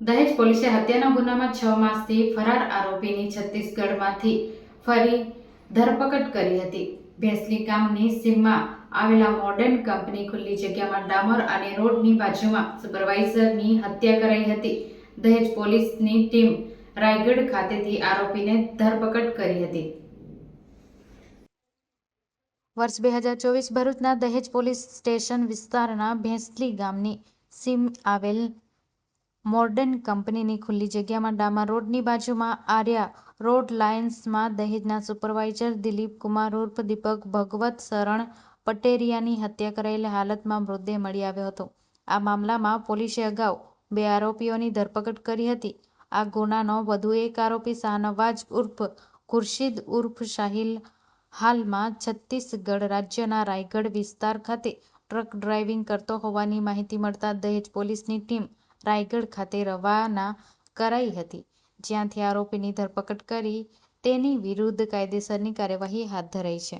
દહેજ પોલીસે હત્યાના ગુનામાં છ માસથી ફરાર આરોપીની છત્તીસગઢમાંથી ફરી ધરપકડ કરી હતી. ભેંસલી ગામની સીમમાં આવેલા મોડર્ન કંપની ખુલ્લી જગ્યામાં ડામર અને રોડની બાજુમાં સુપરવાઇઝરની હત્યા કરાઈ હતી. દહેજ પોલીસની ટીમ રાયગઢ ખાતેથી આરોપીને ધરપકડ કરી હતી. વર્ષ બે હજાર ચોવીસ ભરૂચના દહેજ પોલીસ સ્ટેશન વિસ્તારના ભેંસલી ગામની સીમ આવેલ મોર્ડન કંપનીની ખુલ્લી જગ્યામાં ડામા રોડની બાજુમાં આર્યા રોડ લાઇન્સમાં દહેજના સુપરવાઇઝર દિલીપ કુમાર ઉર્ફ દીપક ભગવત શરણ પટેરિયાની હત્યા કરાયેલ હાલતમાં મૃતદેહ મળી આવ્યો હતો. આ મામલામાં પોલીસે અગાઉ બે આરોપીઓની ધરપકડ કરી હતી. આ ગુનાનો વધુ એક આરોપી શાહનવાજ ઉર્ફ ખુરશીદ ઉર્ફ શાહિલ હાલમાં છત્તીસગઢ રાજ્યના રાયગઢ વિસ્તાર ખાતે ટ્રક ડ્રાઇવિંગ કરતો હોવાની માહિતી મળતા દહેજ પોલીસની ટીમ રાયગઢ ખાતે રવાના કરાઈ હતી. જ્યાંથી આરોપીની ધરપકડ કરી તેની વિરુદ્ધ કાયદેસરની કાર્યવાહી હાથ ધરાઈ છે.